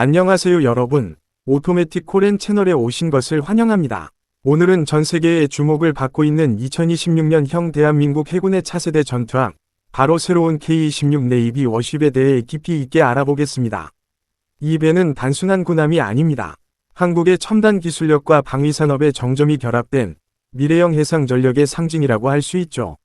안녕하세요 여러분. 오토매틱 코렌 채널에 오신 것을 환영합니다. 오늘은 전 세계의 주목을 받고 있는 2026년형 대한민국 해군의 차세대 전투함, 바로 새로운 K-26 네이비 워십에 대해 깊이 있게 알아보겠습니다. 이 배는 단순한 군함이 아닙니다. 한국의 첨단 기술력과 방위산업의 정점이 결합된 미래형 해상 전력의 상징이라고 할 수 있죠.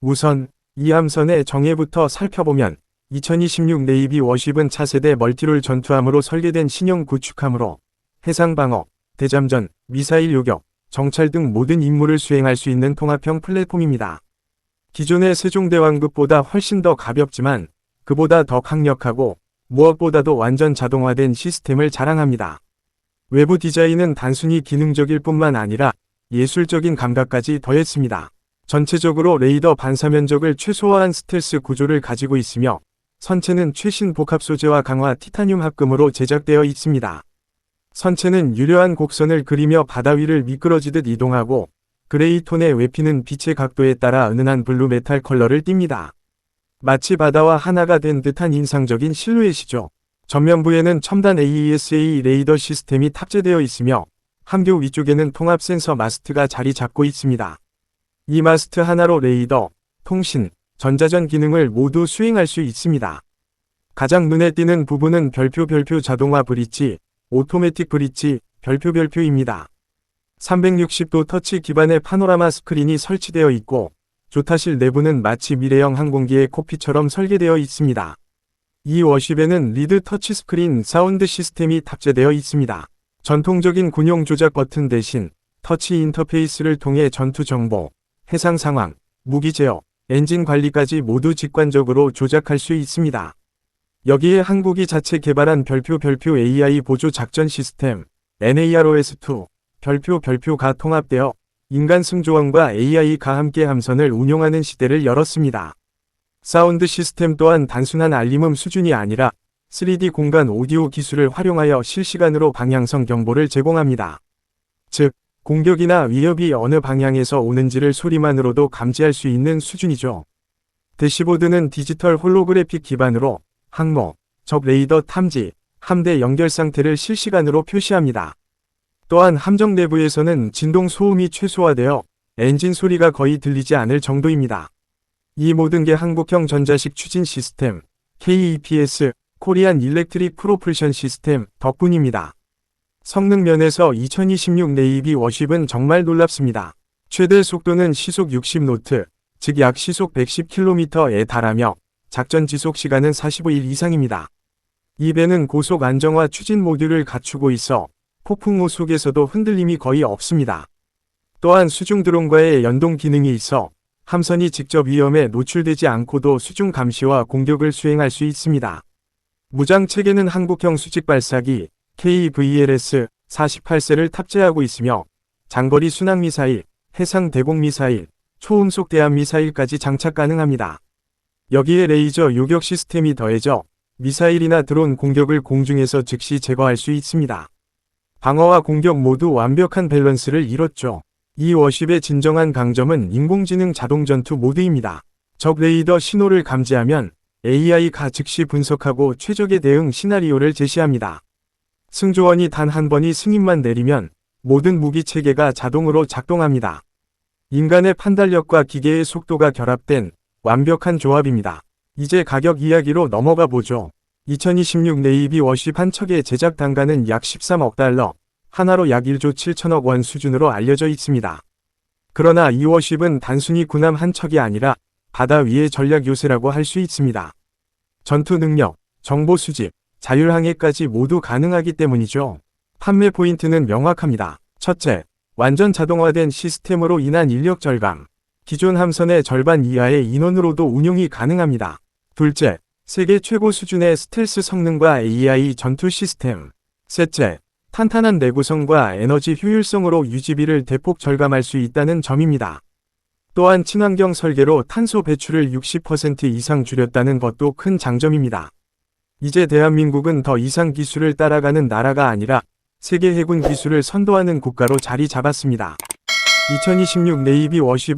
우선 이 함선의 정예부터 살펴보면 2026 네이비 워십은 차세대 멀티롤 전투함으로 설계된 신형 구축함으로 해상방어, 대잠전, 미사일 요격, 정찰 등 모든 임무를 수행할 수 있는 통합형 플랫폼입니다. 기존의 세종대왕급보다 훨씬 더 가볍지만 그보다 더 강력하고 무엇보다도 완전 자동화된 시스템을 자랑합니다. 외부 디자인은 단순히 기능적일 뿐만 아니라 예술적인 감각까지 더했습니다. 전체적으로 레이더 반사 면적을 최소화한 스텔스 구조를 가지고 있으며 선체는 최신 복합 소재와 강화 티타늄 합금으로 제작되어 있습니다. 선체는 유려한 곡선을 그리며 바다 위를 미끄러지듯 이동하고 그레이 톤의 외피는 빛의 각도에 따라 은은한 블루 메탈 컬러를 띱니다. 마치 바다와 하나가 된 듯한 인상적인 실루엣이죠. 전면부에는 첨단 AESA 레이더 시스템이 탑재되어 있으며 함교 위쪽에는 통합 센서 마스트가 자리 잡고 있습니다. 이 마스트 하나로 레이더, 통신, 전자전 기능을 모두 수행할 수 있습니다. 가장 눈에 띄는 부분은 별표 별표 자동화 브릿지, 오토매틱 브릿지, 별표 별표입니다. 360도 터치 기반의 파노라마 스크린이 설치되어 있고 조타실 내부는 마치 미래형 항공기의 코피처럼 설계되어 있습니다. 이 워십에는 리드 터치 스크린 사운드 시스템이 탑재되어 있습니다. 전통적인 군용 조작 버튼 대신 터치 인터페이스를 통해 전투 정보, 해상 상황, 무기 제어, 엔진 관리까지 모두 직관적으로 조작할 수 있습니다. 여기에 한국이 자체 개발한 별표 별표 AI 보조 작전 시스템 NAROS2 별표 별표가 통합되어 인간 승조원과 AI가 함께 함선을 운용하는 시대를 열었습니다. 사운드 시스템 또한 단순한 알림음 수준이 아니라 3D 공간 오디오 기술을 활용하여 실시간으로 방향성 경보를 제공합니다. 즉, 공격이나 위협이 어느 방향에서 오는지를 소리만으로도 감지할 수 있는 수준이죠. 대시보드는 디지털 홀로그래픽 기반으로 항모, 적 레이더 탐지, 함대 연결 상태를 실시간으로 표시합니다. 또한 함정 내부에서는 진동 소음이 최소화되어 엔진 소리가 거의 들리지 않을 정도입니다. 이 모든 게 한국형 전자식 추진 시스템, KEPS, 코리안 일렉트릭 프로플션 시스템 덕분입니다. 성능 면에서 2026 네이비 워십은 정말 놀랍습니다. 최대 속도는 시속 60노트, 즉 약 시속 110km에 달하며 작전 지속 시간은 45일 이상입니다. 이 배는 고속 안정화 추진 모듈을 갖추고 있어 폭풍우 속에서도 흔들림이 거의 없습니다. 또한 수중 드론과의 연동 기능이 있어 함선이 직접 위험에 노출되지 않고도 수중 감시와 공격을 수행할 수 있습니다. 무장 체계는 한국형 수직 발사기 KVLS 48세를 탑재하고 있으며 장거리 순항 미사일, 해상 대공 미사일, 초음속 대함 미사일까지 장착 가능합니다. 여기에 레이저 요격 시스템이 더해져 미사일이나 드론 공격을 공중에서 즉시 제거할 수 있습니다. 방어와 공격 모두 완벽한 밸런스를 이뤘죠. 이 워십의 진정한 강점은 인공지능 자동 전투 모드입니다. 적 레이더 신호를 감지하면 AI가 즉시 분석하고 최적의 대응 시나리오를 제시합니다. 승조원이 단 한 번이 승인만 내리면 모든 무기 체계가 자동으로 작동합니다. 인간의 판단력과 기계의 속도가 결합된 완벽한 조합입니다. 이제 가격 이야기로 넘어가 보죠. 2026 네이비 워십 한 척의 제작 단가는 약 13억 달러, 하나로 약 1조 7천억 원 수준으로 알려져 있습니다. 그러나 이 워십은 단순히 군함 한 척이 아니라 바다 위의 전략 요새라고 할 수 있습니다. 전투 능력, 정보 수집, 자율항해까지 모두 가능하기 때문이죠. 판매 포인트는 명확합니다. 첫째, 완전 자동화된 시스템으로 인한 인력 절감. 기존 함선의 절반 이하의 인원으로도 운용이 가능합니다. 둘째, 세계 최고 수준의 스텔스 성능과 AI 전투 시스템. 셋째, 탄탄한 내구성과 에너지 효율성으로 유지비를 대폭 절감할 수 있다는 점입니다. 또한 친환경 설계로 탄소 배출을 60% 이상 줄였다는 것도 큰 장점입니다. 이제 대한민국은 더 이상 기술을 따라가는 나라가 아니라 세계 해군 기술을 선도하는 국가로 자리 잡았습니다. 2026 네이비 워십